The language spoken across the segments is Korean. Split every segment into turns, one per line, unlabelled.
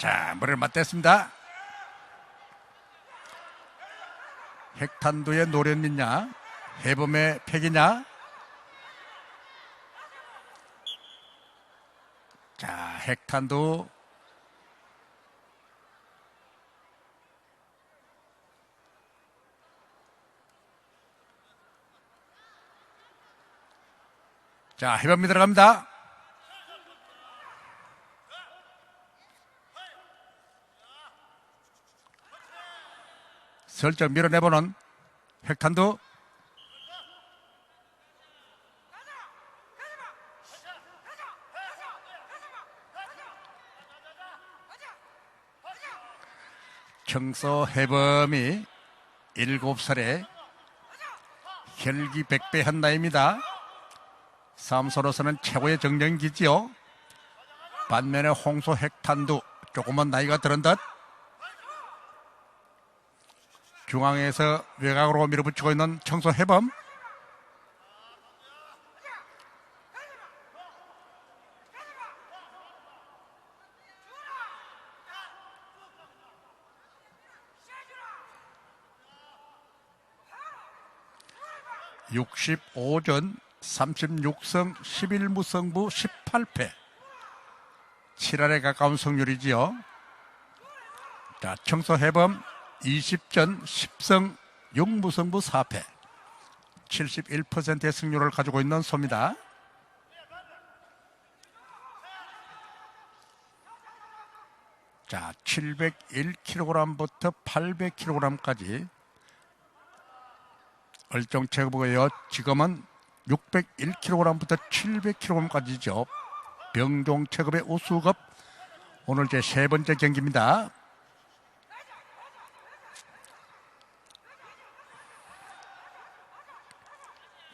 자, 물을 맞댔습니다. 핵탄두의 노련미냐, 해범의 팩이냐. 자, 핵탄두. 자, 해범이 들어갑니다. 슬쩍 밀어내보는 핵탄두. 청소 해범이 일곱 살에 혈기 백배한 나이입니다. 삼소로서는 최고의 정령기지요. 반면에 홍소 핵탄두 조금만 나이가 들은 듯 중앙에서 외곽으로 밀어붙이고 있는 청소 해범. (65전) (36승) (11무승부) (18패) 7할에 가까운 승률이지요. 자 청소 해범 20전 10승 6무승부 4패 71%의 승률을 가지고 있는 소입니다. 자, 701kg부터 800kg까지 얼정 체급이고요. 지금은 601kg부터 700kg까지죠. 병종 체급의 우수급 오늘 제 세 번째 경기입니다.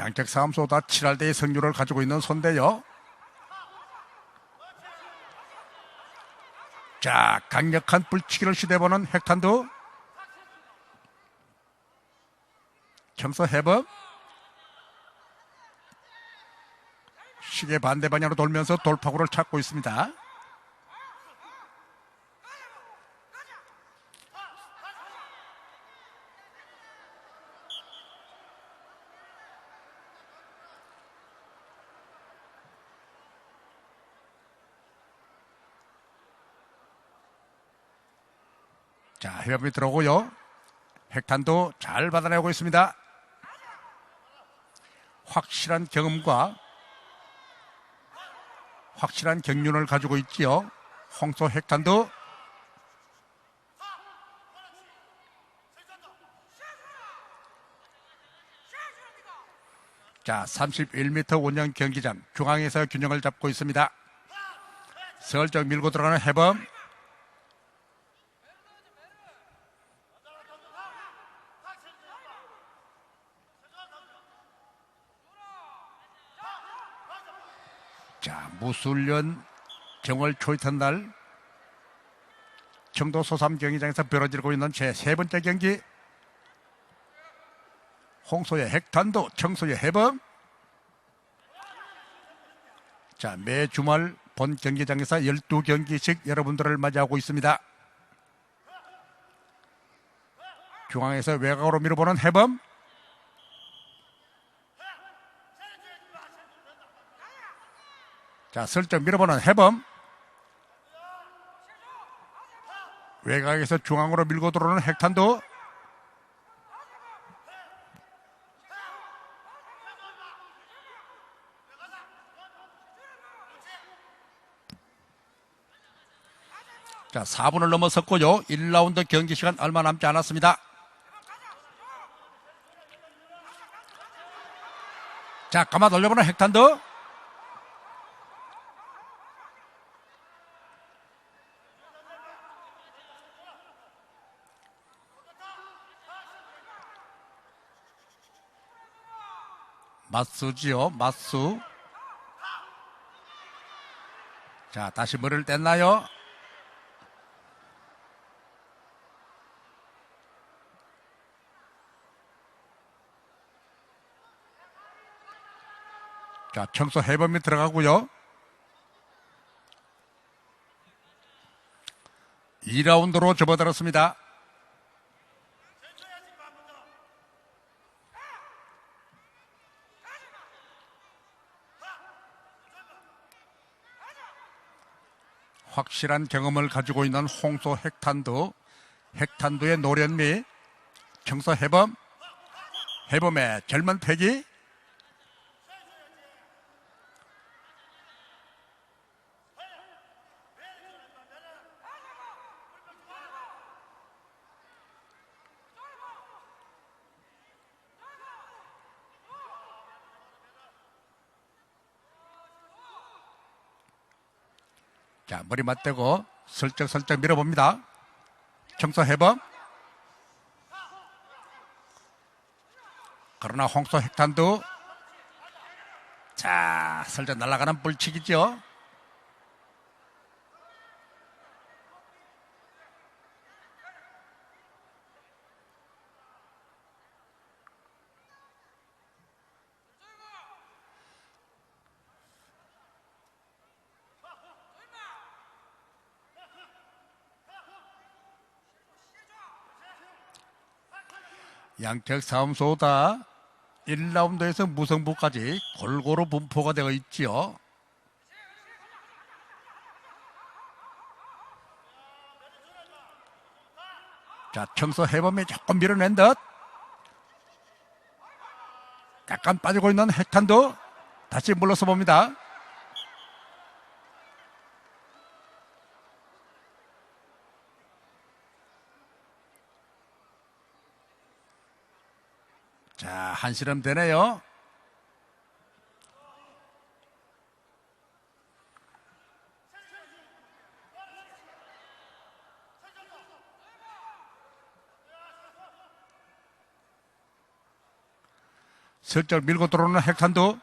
양측 싸움소 다 7할대의 승률을 가지고 있는 손대요. 자, 강력한 불치기를 시도해보는 핵탄두. 청소 해법. 시계 반대 방향으로 돌면서 돌파구를 찾고 있습니다. 자, 해협이 들어오고요. 핵탄도 잘 받아내고 있습니다. 확실한 경험과 확실한 경륜을 가지고 있지요. 홍소 핵탄도 자, 31m 원형 경기장 중앙에서 균형을 잡고 있습니다. 슬쩍 밀고 들어가는 해범 자, 무술년 정월 초이탄 날 청도 소삼 경기장에서 벌어지고 있는 제 세 번째 경기. 홍소의 핵탄도 청소의 해범 자, 매 주말 본 경기장에서 12경기씩 여러분들을 맞이하고 있습니다. 중앙에서 외곽으로 밀어보는 해범 자, 슬쩍 밀어보는 해범. 외곽에서 중앙으로 밀고 들어오는 핵탄도. 자, 4분을 넘어섰고요. 1라운드 경기 시간 얼마 남지 않았습니다. 자, 가마 돌려보는 핵탄도. 맞수지요, 맞수. 자, 다시 머리를 뗐나요? 자, 청소 해범이 들어가고요. 2라운드로 접어들었습니다. 확실한 경험을 가지고 있는 홍소 핵탄두, 핵탄두의 노련미, 청소 해범, 해범의 젊은 패기, 자, 머리 맞대고 슬쩍슬쩍 밀어봅니다. 청소 해범. 그러나 홍소 핵탄두. 자, 슬쩍 날아가는 불치기죠. 양측 싸움소다 1라운드에서 무승부까지 골고루 분포가 되어 있지요. 자, 청소 해범이 조금 밀어낸 듯. 약간 빠지고 있는 핵탄도 다시 물러서 봅니다. 자, 한시름 되네요. 슬쩍 밀고 들어오는 핵탄두.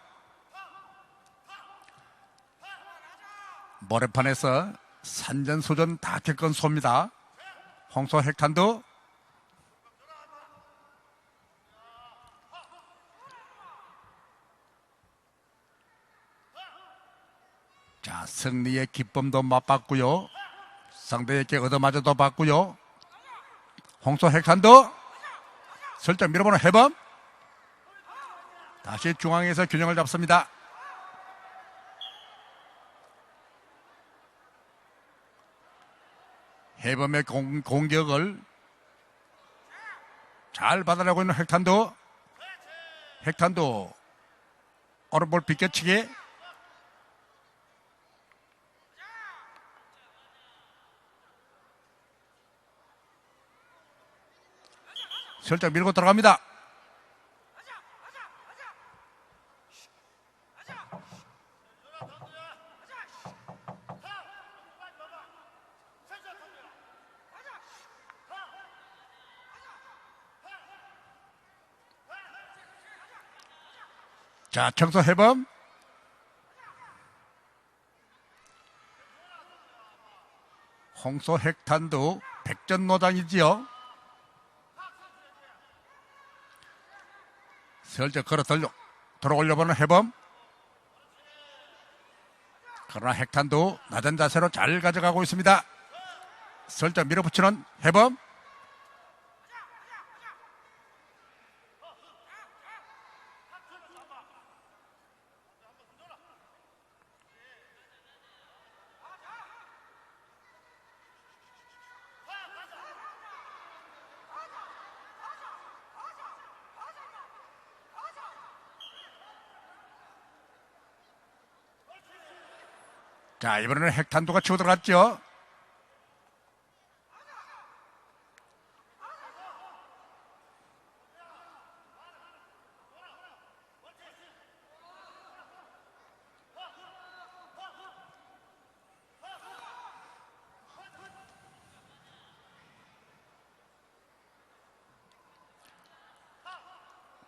모래판에서 산전수전 다 겪은 소입니다. 홍소 핵탄두. 자, 승리의 기쁨도 맛봤고요. 상대에게 얻어맞아도 봤고요. 홍소 핵탄도 슬쩍 밀어보는 해범. 다시 중앙에서 균형을 잡습니다. 해범의 공, 공격을 잘 받아내고 있는 핵탄도. 핵탄도 오른볼 비껴치기. 슬쩍 밀고 들어갑니다. 자, 청소 해범. 홍소 핵탄두 백전노장이지요. 슬쩍 걸어 들려 들어올려보는 해범. 그러나 핵탄도 낮은 자세로 잘 가져가고 있습니다. 슬쩍 밀어붙이는 해범. 자, 이번에는 핵탄두가 치고 들어갔죠.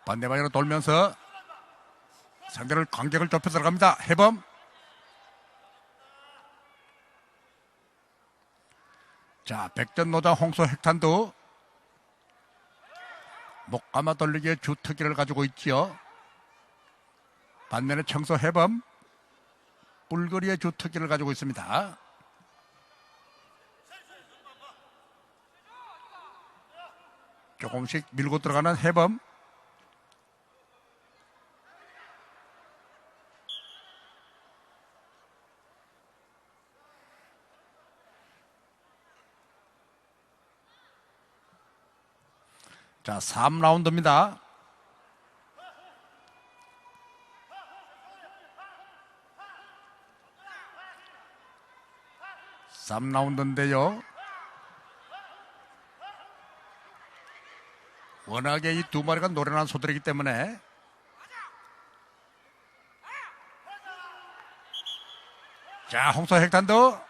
반대 방향으로 돌면서 상대를 간격을 좁혀 들어갑니다. 해범. 자, 백전노자 홍소 핵탄도 목감아 돌리기의 주특기를 가지고 있지요. 반면에 청소 해범 뿔거리의 주특기를 가지고 있습니다. 조금씩 밀고 들어가는 해범 자, 3라운드입니다. 삼라운드인데요 워낙에 이 두 마리가 노련한 소들이기 때문에 자, 홍서 핵탄도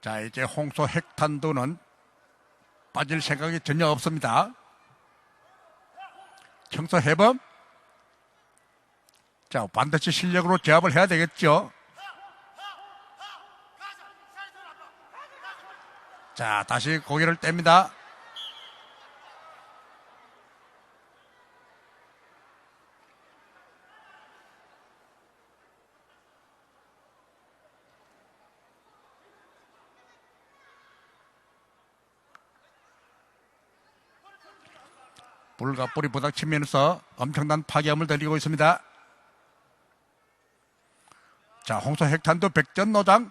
자, 이제 홍소 핵탄도는 빠질 생각이 전혀 없습니다. 청소 해범. 자, 반드시 실력으로 제압을 해야 되겠죠. 자, 다시 고개를 뗍니다. 불과 뿌리 부닥치면서 엄청난 파괴함을 들리고 있습니다. 자, 홍소 핵탄도 백전노장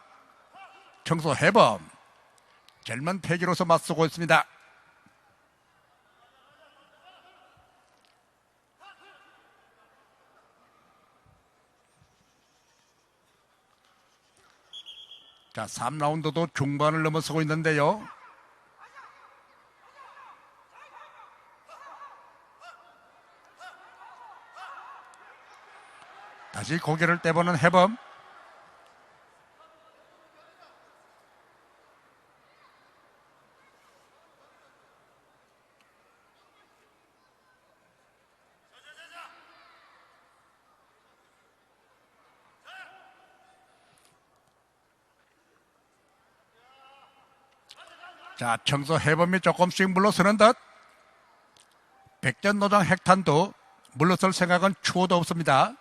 청소 해범 젊은 패기로서 맞서고 있습니다. 자, 3라운드도 중반을 넘어서고 있는데요. 다시 고개를 떼보는 해범. 자, 청소 해범이 조금씩 물러서는 듯. 백전노장 핵탄도 물러설 생각은 추호도 없습니다.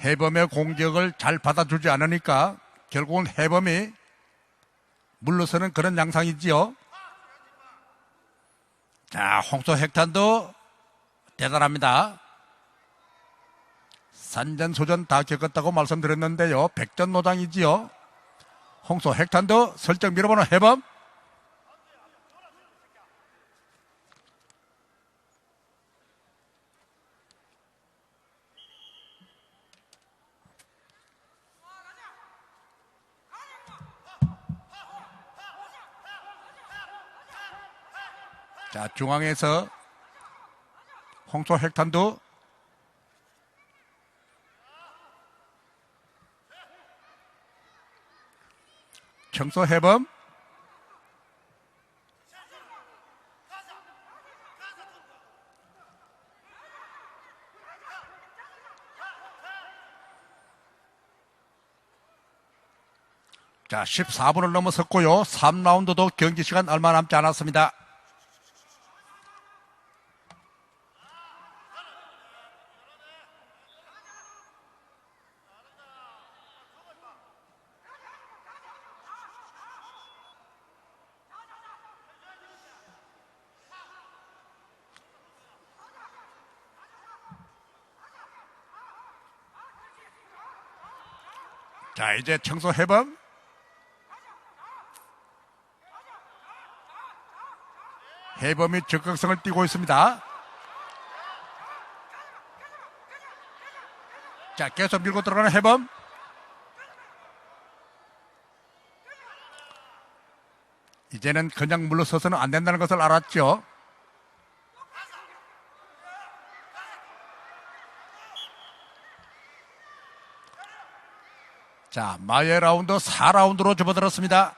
해범의 공격을 잘 받아주지 않으니까 결국은 해범이 물러서는 그런 양상이지요. 자, 홍소 핵탄도 대단합니다. 산전소전 다 겪었다고 말씀드렸는데요. 백전노장이지요. 홍소 핵탄도 설정 밀어보는 해범. 자, 중앙에서 홍소 핵탄도 청소 해범 자, 14분을 넘어섰고요. 3라운드도 경기 시간 얼마 남지 않았습니다. 이제 청소 해범. 해범이 적극성을 띠고 있습니다. 자, 계속 밀고 들어가는 해범. 이제는 그냥 물러서서는 안 된다는 것을 알았죠. 자, 마의 라운드 4라운드로 접어들었습니다.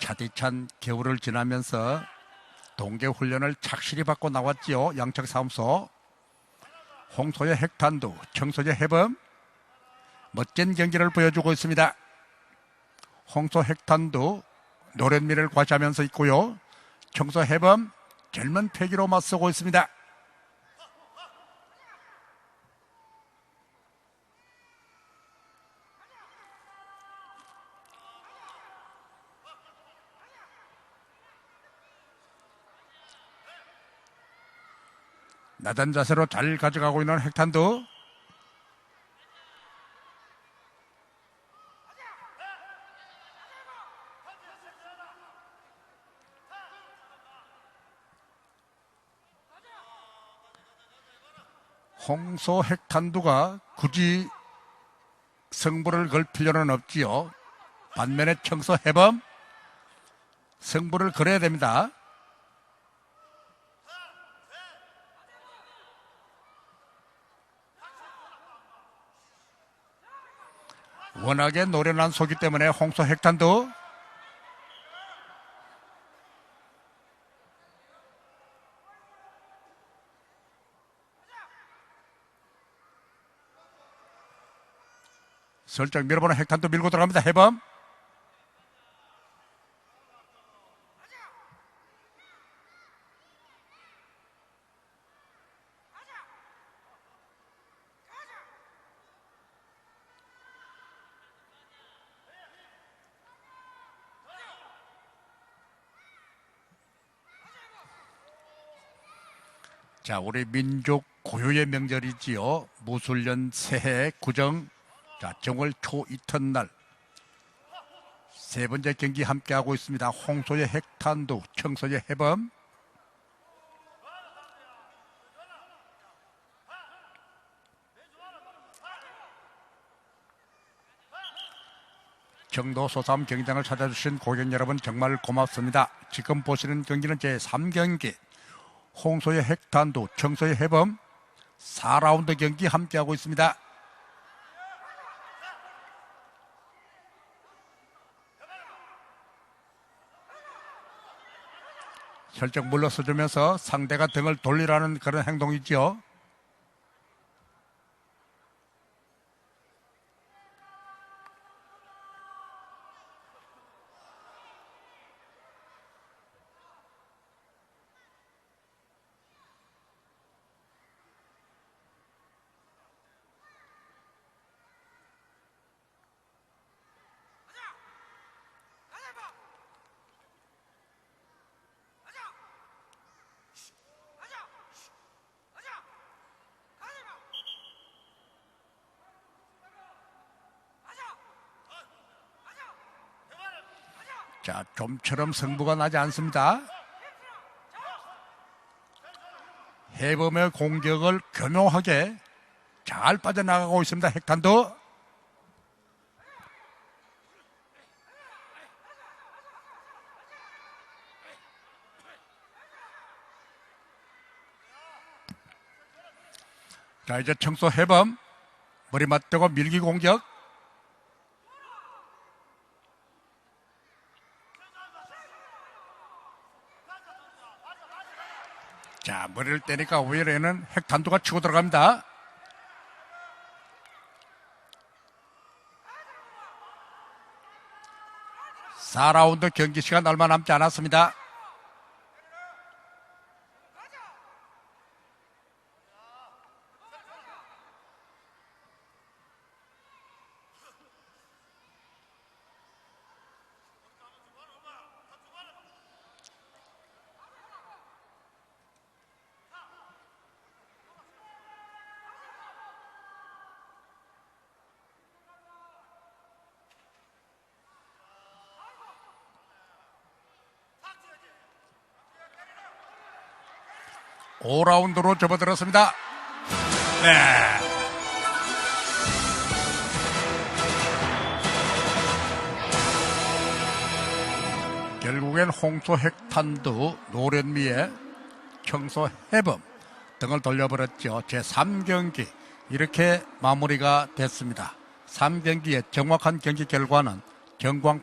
차디찬 겨울을 지나면서 동계 훈련을 착실히 받고 나왔지요. 양측 사무소. 홍소의 핵탄두, 청소의 해범 멋진 경기를 보여주고 있습니다. 홍소 핵탄두 노랫미를 과시하면서 있고요. 청소 해범 젊은 패기로 맞서고 있습니다. 낮은 자세로 잘 가져가고 있는 핵탄두 홍소 핵탄두가 굳이 승부를 걸 필요는 없지요. 반면에 청소 해범 승부를 걸어야 됩니다. 워낙에 노련한 소기 때문에 홍소 핵탄두 슬쩍 밀어보는 핵탄두 밀고 들어갑니다. 해범 자, 우리 민족 고유의 명절이지요. 무술년 새해 구정, 자, 정월 초 이튿날. 세 번째 경기 함께하고 있습니다. 홍소의 핵탄두, 청소의 해범. 정도 소삼 경기장을 찾아주신 고객 여러분 정말 고맙습니다. 지금 보시는 경기는 제 3경기. 홍소의 핵탄두, 청소의 해범 4라운드 경기 함께하고 있습니다. 살짝 물러서주면서 상대가 등을 돌리라는 그런 행동이죠. 자, 좀처럼 승부가 나지 않습니다. 해범의 공격을 교묘하게 잘 빠져나가고 있습니다. 핵탄도. 자, 이제 청소 해범. 머리 맞대고 밀기 공격. 자, 머리를 떼니까 오히려는 핵탄두가 치고 들어갑니다. 사라운드 경기 시간 얼마 남지 않았습니다. 오라운드로 접어들었습니다. 네. 결국엔 홍소 핵탄두, 노련미에 청소 해범 등을 돌려버렸죠. 제3경기 이렇게 마무리가 됐습니다. 3경기의 정확한 경기 결과는 경광